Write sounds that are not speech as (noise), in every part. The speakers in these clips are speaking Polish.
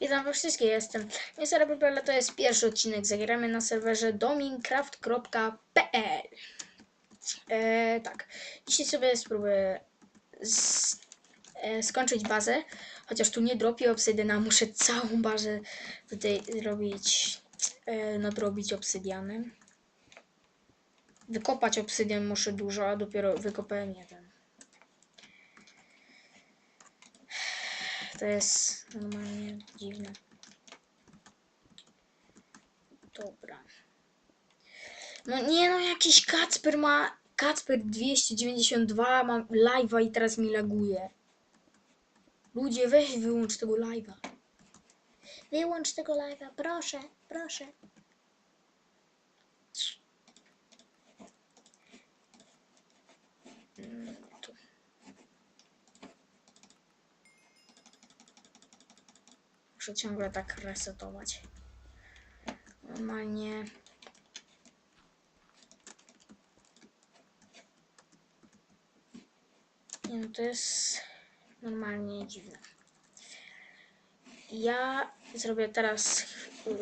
Witam was wszystkich, jestem. Mister to jest pierwszy odcinek, zagramy na serwerze dominecraft.pl e, Tak, dzisiaj sobie spróbuję z, e, skończyć bazę, chociaż tu nie dropi obsydiana, muszę całą bazę tutaj robić, e, nadrobić obsydianem. Wykopać obsydian muszę dużo, a dopiero wykopałem jeden. To jest normalnie dziwne. Dobra. No nie no, jakiś Kacper ma... Kacper 292 ma live'a i teraz mi laguje. Ludzie, weź wyłącz tego live'a. Wyłącz tego live'a, proszę, proszę. Mm, tu. Muszę ciągle tak resetować. Normalnie. Nie no, to jest normalnie dziwne. Ja zrobię teraz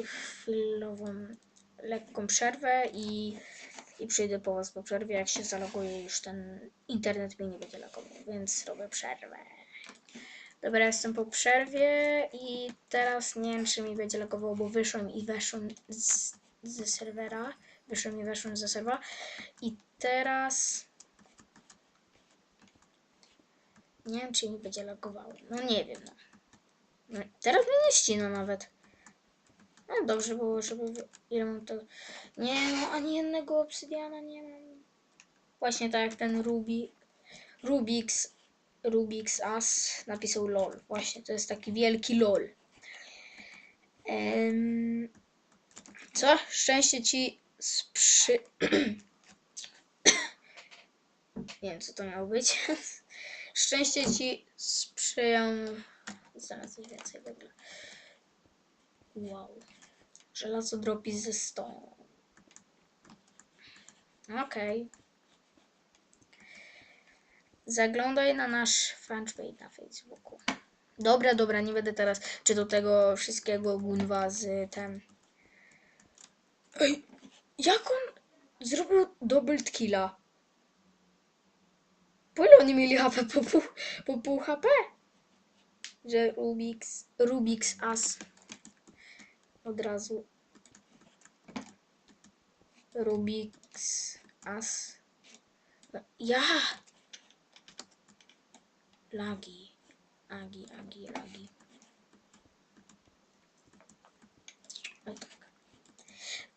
chwilową, lekką przerwę i, i przyjdę po was po przerwie. Jak się zaloguje, już ten internet mnie nie będzie logował, więc robię przerwę. Dobra, jestem po przerwie i teraz nie wiem, czy mi będzie logowało, bo wyszłem i weszłem z, ze serwera. Wyszłem i weszłem ze serwera. I teraz... Nie wiem, czy mi będzie logowało. No nie wiem, no. no teraz mnie nie ścina nawet. No dobrze było, żeby... Ile mam tego... Nie no, ani jednego obsydiana nie mam. Właśnie tak jak ten Ruby... Rubix Rubik's As napisał LOL. Właśnie, to jest taki wielki LOL. Em, co? Szczęście ci sprzy... (coughs) Nie wiem, co to miało być. (laughs) Szczęście ci sprzyją... Zaraz coś więcej w ogóle. Wow. Żelazo dropi ze 100. Okej. Zaglądaj na nasz fanpage na Facebooku. Dobra, dobra, nie będę teraz czytał tego wszystkiego gunwa z tem. Ej, jak on zrobił double killa? Po ile oni mieli HP? Po pół, po pół HP? Że Rubik's, Rubik's As. Od razu. Rubik's As. No, Ja! Lagi. Agi, agi, lagi. Oj tak.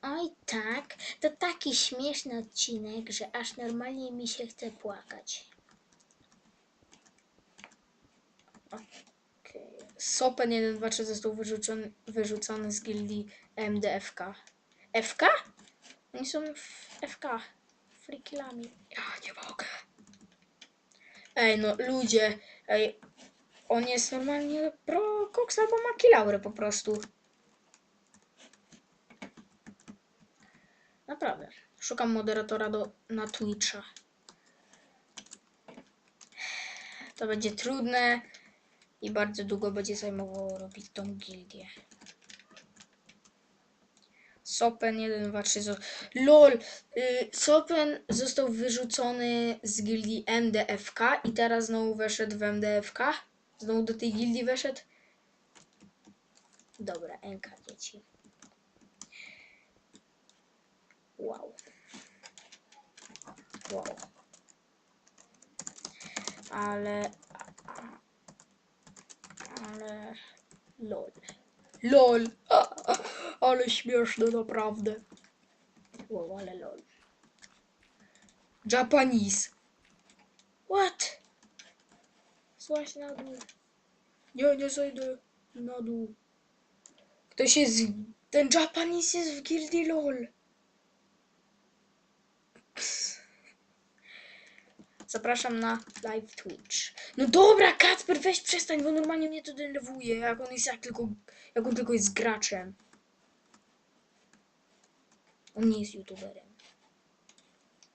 Oj tak, to taki śmieszny odcinek, że aż normalnie mi się chce płakać. Okej. Sopen 123 został wyrzucony, wyrzucony z gildii MDFK. FK? Oni są FK. Frikilami. Ja nie mogę. Ej, no ludzie, ej, on jest normalnie pro koks albo makilaury po prostu. Naprawdę. Szukam moderatora do, na Twitcha. To będzie trudne i bardzo długo będzie zajmowało robić tą gildię. Sopen 1, 2, 3. zo- LOL! Y, Sopen został wyrzucony z gildii MDFK i teraz znowu weszedł w MDFK. Znowu do tej gildii weszedł. Dobra, NK dzieci. Wow. Wow. Ale. Ale. LOL. LOL! Ale śmieszne, naprawdę. Wow, ale lol. Japanese. What? Złaś na dół. Nie, nie zejdę na dół. Ktoś jest... Ten Japanese jest w gildii LOL. Zapraszam na live Twitch. No dobra, Kacper, weź przestań, bo normalnie mnie to denerwuje, jak on jest jak tylko, jak on tylko jest graczem. On nie jest youtuberem.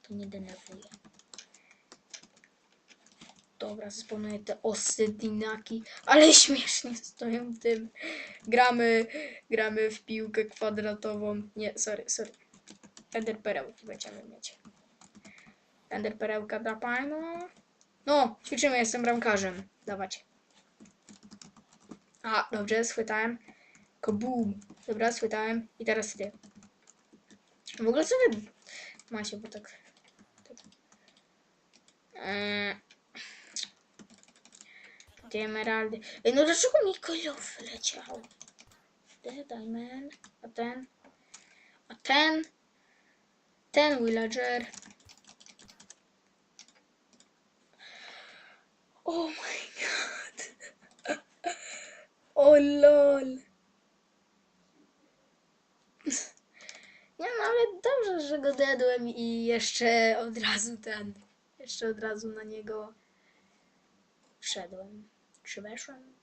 To nie denerwuje. Dobra, zesponuję te osydinaki, ale śmiesznie stoją tym. Gramy, gramy w piłkę kwadratową. Nie, sorry, sorry. Ender perełki będziemy mieć. Ender perełka dla pana. No, ćwiczymy, jestem bramkarzem. Dawać. A, dobrze, schwytałem. Kabum. Dobra, schwytałem. I teraz ty. W ogóle co wy macie, bo tak... tak. Eee, te emeraldy. Ej, no dlaczego mi kolor wyleciał? Te diamond. A ten? A ten? Ten villager. Oh my god. Jeszcze od razu ten, jeszcze od razu na niego wszedłem. Czy weszłem?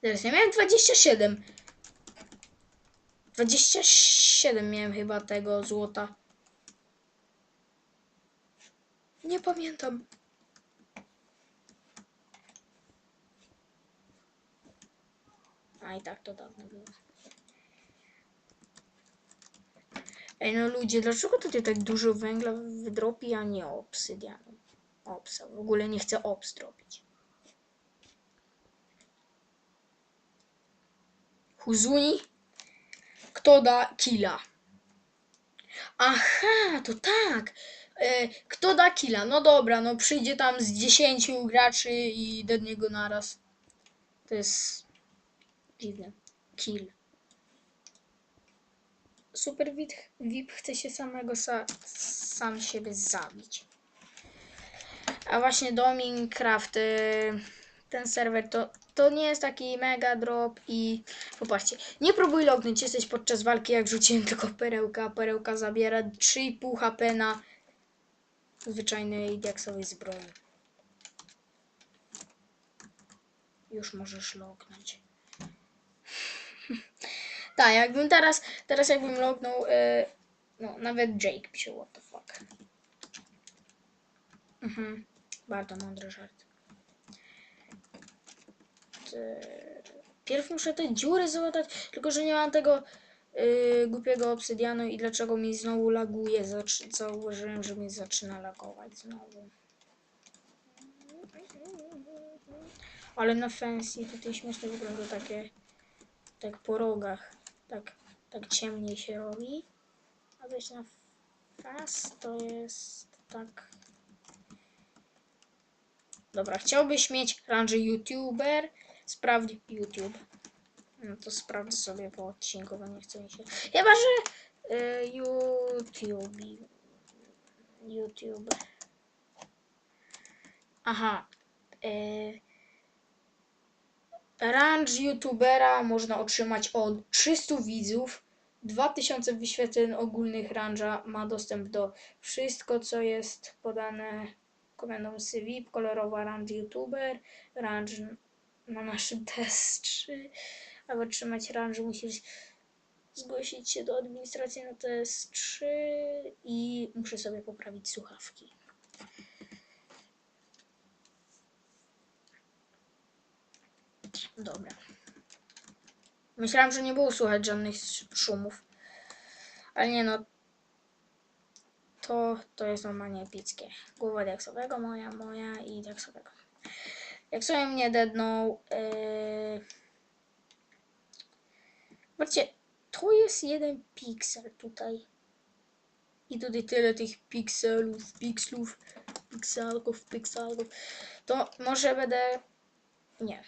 Teraz ja miałem 27. 27 miałem chyba tego złota. Nie pamiętam. A i tak to dawno było. Ej no ludzie, dlaczego tutaj tak dużo węgla wydropi, a nie obsydianu? Opsa, w ogóle nie chcę ops dropić. Huzuni? Kto da killa? Aha, to tak. E, kto da killa? No dobra, no przyjdzie tam z 10 graczy i do niego naraz. To jest dziwne. Kill. Super VIP, VIP chce się samego sa, sam siebie zabić. A właśnie do Minecraft y, ten serwer to, to nie jest taki mega drop i popatrzcie, nie próbuj lognąć, jesteś podczas walki jak rzuciłem tylko perełka, perełka zabiera 3,5 HP na zwyczajnej diaksowej zbroi. Już możesz lognąć. Tak, jakbym teraz, teraz jakbym lognął, y, no nawet Jake pisze what the fuck. Mhm, bardzo mądry żart. Pierw muszę te dziury załatać, tylko że nie mam tego y, głupiego obsydianu i dlaczego mi znowu laguje. Zaczy- Zauważyłem, że mi zaczyna lagować znowu. Ale na fancy tutaj śmiesznie wygląda takie tak po rogach, tak, tak ciemniej się robi. A wejść na fast to jest tak. Dobra, chciałbyś mieć ranży youtuber? Sprawdź YouTube. No to sprawdź sobie po odcinku, bo nie chce mi się. Chyba, że y, YouTube. YouTube. Aha. Y, Range youtubera można otrzymać od 300 widzów. 2000 wyświetleń ogólnych range'a ma dostęp do wszystko, co jest podane komendą CV, kolorowa range youtuber, range na naszym (laughs) TS3. Aby otrzymać range musisz zgłosić się do administracji na TS3 i muszę sobie poprawić słuchawki. Dobra. Myślałam, że nie było słychać żadnych sz- szumów. Ale nie no. To, to jest normalnie epickie. Głowa diaksowego moja, moja i diaksowego. Jak sobie mnie dednął... Yy... Zobaczcie, to jest jeden piksel tutaj. I tutaj tyle tych pikselów, pikslów, pikselków, pikselków. To może będę... Nie.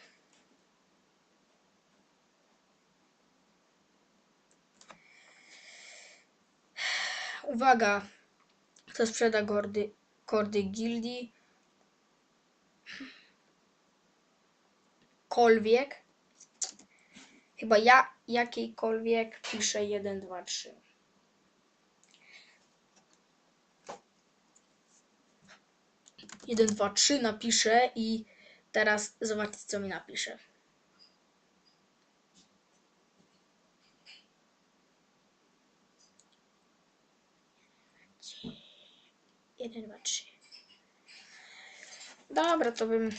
Uwaga! Kto sprzeda kordy, kordy gildii? Kolwiek. Chyba ja jakiejkolwiek piszę 1, 2, 3. Jeden, dwa, trzy napiszę i teraz zobaczcie co mi napisze. 1, 2, 3. Dobra, to bym